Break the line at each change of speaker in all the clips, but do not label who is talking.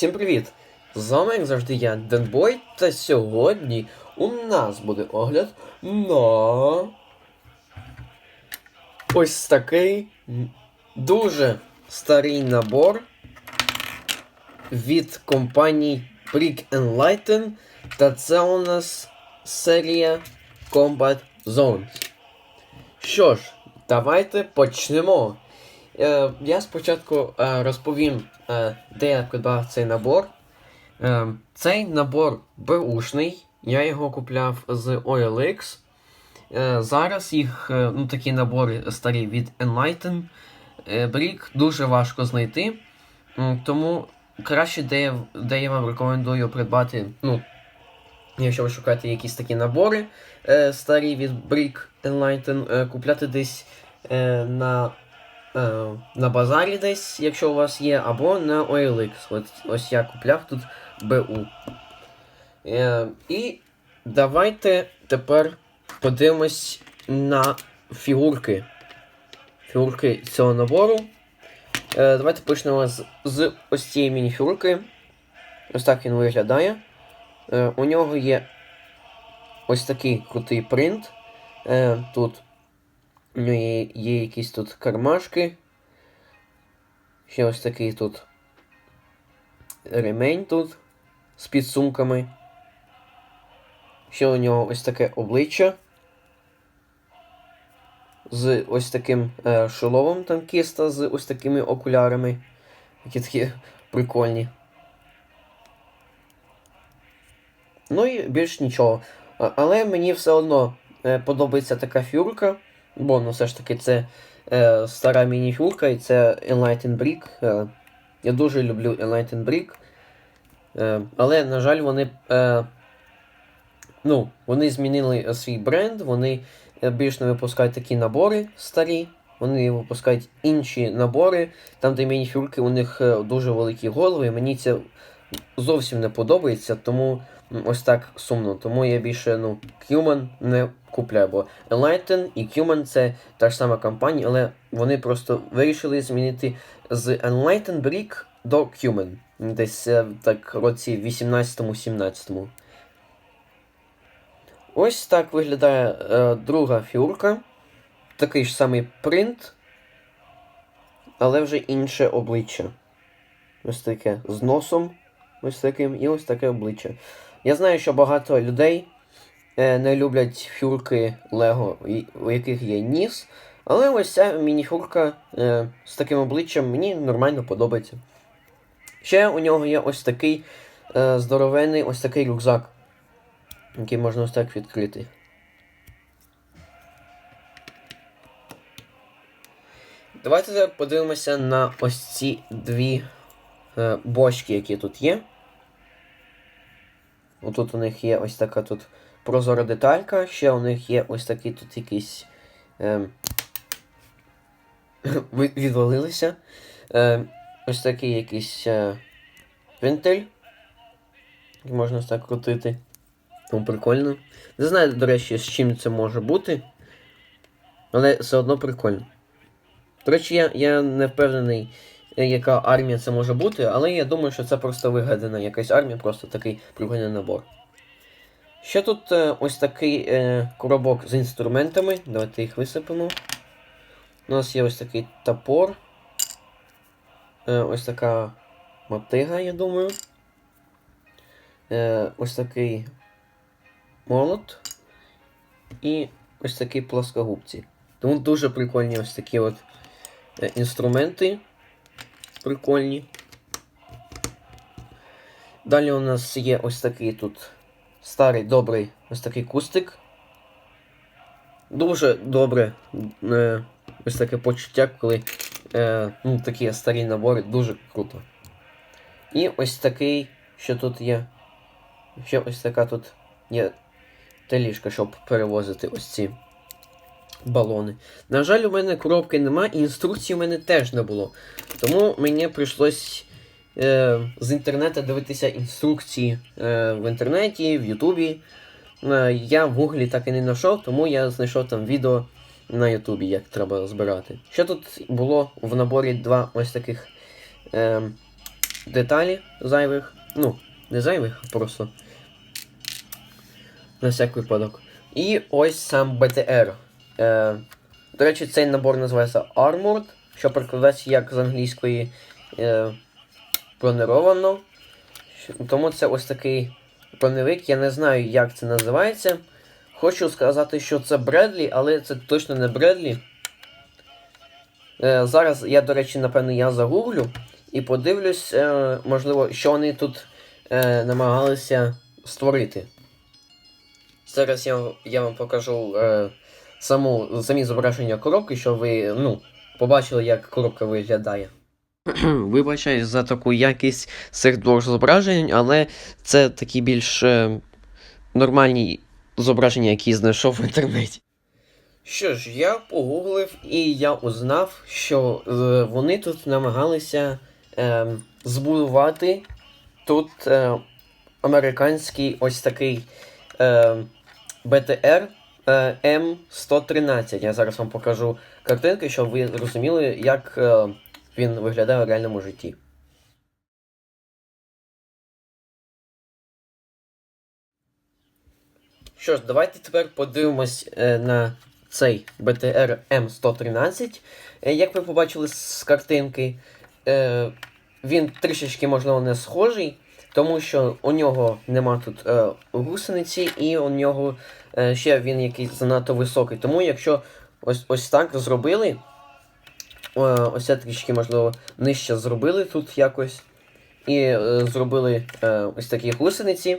Всім привіт! З вами, як завжди, я Денбой, та сьогодні у нас буде огляд на ось такий дуже старий набор від компанії Brick Enlighten, та це у нас серія Combat Zones. Що ж, давайте почнемо. Е, я спочатку е, розповім, е, де я придбав цей набор. Цей набор беушний. Я його купляв з OLX. Зараз їх ну, такі набори старі від Enlighten. Brick дуже важко знайти. Тому краще, де де я вам рекомендую придбати. Ну, якщо ви шукаєте якісь такі набори старі від Brick Enlighten, купляти десь на е, на базарі десь, якщо у вас є, або на OLX. От, ось я купляв тут БУ. Е, і давайте тепер подивимось на фігурки. Фігурки цього набору. Е, давайте почнемо з, з ось цієї мініфігурки. Ось так він виглядає. Е, у нього є ось такий крутий принт. Е, тут у нього є, є якісь тут кармашки. Ще ось такий тут ремень тут з підсумками. Ще у нього ось таке обличчя. З ось таким е, шоломом танкіста, з ось такими окулярами. Які такі прикольні. Ну і більш нічого. Але мені все одно е, подобається така фігурка. Бо ну все ж таки це е, стара мініфюрка і це Enlighten Brick. Е, я дуже люблю Enlighten Brick. Е, але, на жаль, вони. Е, ну, вони змінили свій бренд, вони е, більш не випускають такі набори старі. Вони випускають інші набори, там, де мініфюрки, у них е, дуже великі голови. Мені це зовсім не подобається, тому ось так сумно. Тому я більше ну, Cuman не купляю, бо Enlighten і Cuman це та ж сама компанія, але вони просто вирішили змінити з Enlighten Brick до Cuman. Десь е, так році 18-17. Ось так виглядає е, друга фігурка. Такий ж самий принт, але вже інше обличчя. Ось таке з носом, ось таким, і ось таке обличчя. Я знаю, що багато людей е, не люблять фігурки Лего, у яких є ніс. Але ось ця мініфюрка е, з таким обличчям мені нормально подобається. Ще у нього є ось такий е, здоровенний ось такий рюкзак, який можна ось так відкрити. Давайте подивимося на ось ці дві е, бочки, які тут є. Отут у них є ось така тут прозора деталька, ще у них є ось такі тут якісь. Е, відвалилися. Е, ось такий якийсь е, вентиль. Можна ось так крутити. Тому прикольно. Не знаю, до речі, з чим це може бути. Але все одно прикольно. До речі, я, я не впевнений, яка армія це може бути, але я думаю, що це просто вигадана якась армія, просто такий прикольний набор. Ще тут е, ось такий е, коробок з інструментами. Давайте їх висипемо. У нас є ось такий топор. Е, ось така мотига, я думаю. Е, ось такий молот. І ось такі плоскогубці. Тому дуже прикольні ось такі от е, інструменти. Прикольні. Далі у нас є ось такий тут старий добрий ось такий кустик. Дуже добре е, ось таке почуття, коли е, ну, такі старі набори дуже круто. І ось такий, що тут є. Ще ось така тут є теліжка, щоб перевозити ось ці балони. На жаль, у мене коробки нема, і інструкцій у мене теж не було. Тому мені прийшлось е, з інтернету дивитися інструкції е, в інтернеті, в Ютубі. Е, я в Гуглі так і не знайшов, тому я знайшов там відео на Ютубі, як треба збирати. Що тут було в наборі два ось таких е, деталі зайвих. Ну, не зайвих, а просто. На всяк випадок. І ось сам БТР. Е, до речі, цей набор називається Armored, що перекладається як з англійської е, бронеровано. Щ- Тому це ось такий броневик. Я не знаю, як це називається. Хочу сказати, що це Бредлі, але це точно не Бредлі. Е, зараз я, до речі, напевно, я загуглю і подивлюсь, е, можливо, що вони тут е, намагалися створити. Зараз я, я вам покажу е, саму, самі зображення коробки, щоб ви ну, побачили, як коробка виглядає. Вибачаюсь за таку якість цих двох зображень, але це такі більш е, нормальні зображення, які знайшов в інтернеті. Що ж, я погуглив і я узнав, що е, вони тут намагалися е, збудувати тут е, американський ось такий е, БТР М113. Я зараз вам покажу картинки, щоб ви зрозуміли, як е, він виглядає в реальному житті. Що ж, давайте тепер подивимось е, на цей M113. Е, як ви побачили з картинки, е, він трішечки, можливо, не схожий, тому що у нього нема тут е, гусениці, і у нього е, ще він якийсь занадто високий. Тому якщо ось, ось так зробили, е, ось це трішки, можливо, нижче зробили тут якось, і е, зробили е, ось такі гусениці,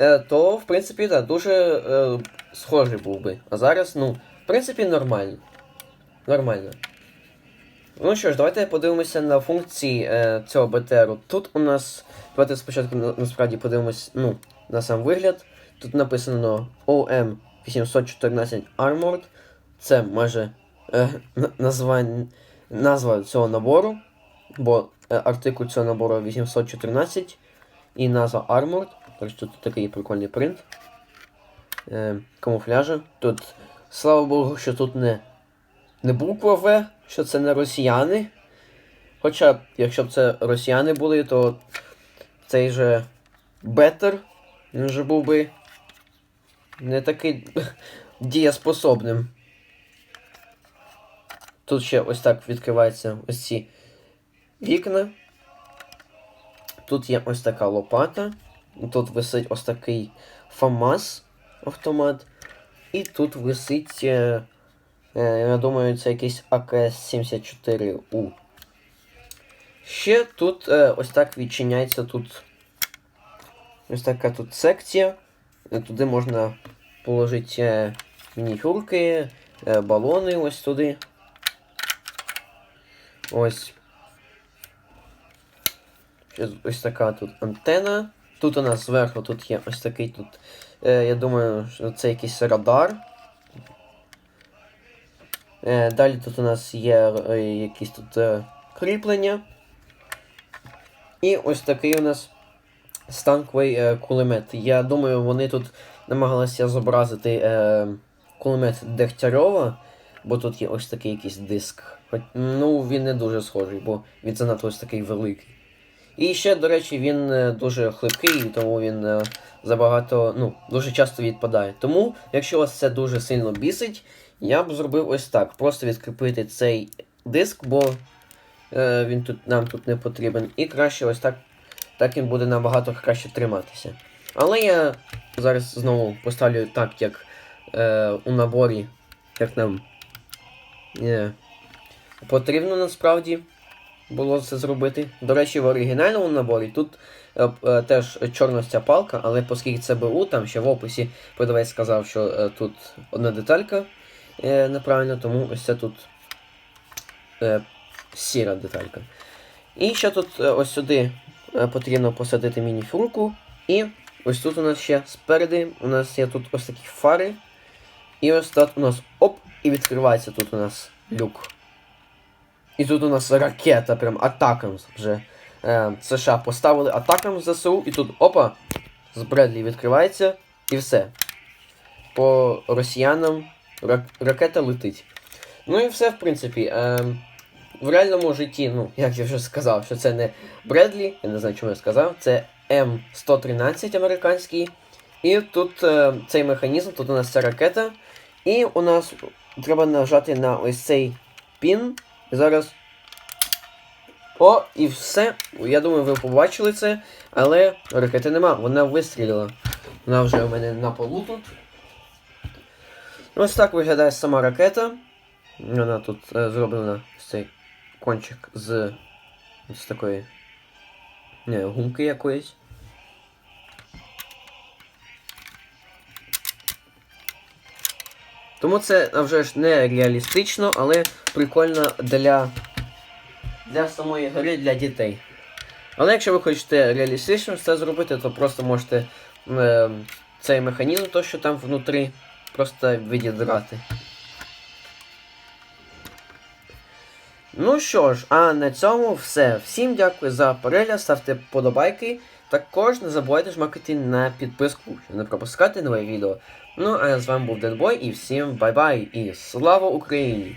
е, то, в принципі, так, дуже е, схожий був би. А зараз, ну, в принципі, нормально. Нормально. Ну що ж, давайте подивимося на функції е, цього БТРу. Тут у нас. Давайте спочатку на- насправді подивимось ну, на сам вигляд. Тут написано OM814 Armored. Це майже е, на- назва, назва цього набору, бо е, артикул цього набору 814 і назва Armored. Тож тут такий прикольний принт. Е, камуфляжа. Тут, слава Богу, що тут не не буква В, що це не росіяни. Хоча, якщо б це росіяни були, то цей же Бетер, він же був би не такий дієспособним. Тут ще ось так відкриваються ось ці вікна. Тут є ось така лопата. Тут висить ось такий ФАМАС автомат. І тут висить. Е, Е, Я думаю, це якийсь АКС-74У. Ще тут е, ось так відчиняється тут. Ось така тут секція. Туди можна положити е, мініфюрки, балони ось туди. Ось. Ось така тут антена. Тут у нас зверху тут є ось такий тут. Я думаю, що це якийсь радар. Е, Далі тут у нас є е, якісь тут е, кріплення. І ось такий у нас станковий кулемет. Я думаю, вони тут намагалися зобразити кулемет Дегтярьова, бо тут є ось такий якийсь диск. Ну, він не дуже схожий, бо він занадто ось такий великий. І ще, до речі, він дуже хлипкий, тому він забагато, ну, дуже часто відпадає. Тому, якщо вас це дуже сильно бісить, я б зробив ось так. Просто відкріпити цей диск, бо е, він тут нам тут не потрібен. І краще ось так. Так він буде набагато краще триматися. Але я зараз знову поставлю так, як е, у наборі, як нам е, потрібно насправді було це зробити. До речі, в оригінальному наборі тут е, е, теж чорна ця палка, але оскільки це БУ, там ще в описі продавець сказав, що е, тут одна деталька е, неправильно, тому ось це тут е, сіра деталька. І ще тут е, ось сюди е, потрібно посадити міні-фурку. І ось тут у нас ще спереди у нас є тут ось такі фари. І ось тут у нас оп, і відкривається тут у нас люк. І тут у нас ракета, прям атакам вже. Е, США поставили атакам ЗСУ, і тут опа! З Бредлі відкривається і все. По росіянам рак- ракета летить. Ну і все, в принципі. Е, в реальному житті, ну, як я вже сказав, що це не Бредлі, я не знаю, чому я сказав, це М113 американський. І тут е, цей механізм, тут у нас ця ракета. І у нас треба нажати на ось цей пін. І зараз. О, і все. Я думаю, ви побачили це, але ракети нема, вона вистрілила. Вона вже у мене на полу тут. Ось так виглядає сама ракета. Вона тут е, зроблена ось цей кончик з, з такої не, гумки якоїсь. Тому це вже ж не реалістично, але прикольно для, для самої гри для дітей. Але якщо ви хочете реалістично це зробити, то просто можете е, цей механізм, то що там внутрі, просто відідрати. Ну що ж, а на цьому все. Всім дякую за перегляд, ставте подобайки. Також не забувайте жмакати на підписку, щоб не пропускати нове відео. Ну а з вами був Дедбой і всім бай-бай і слава Україні!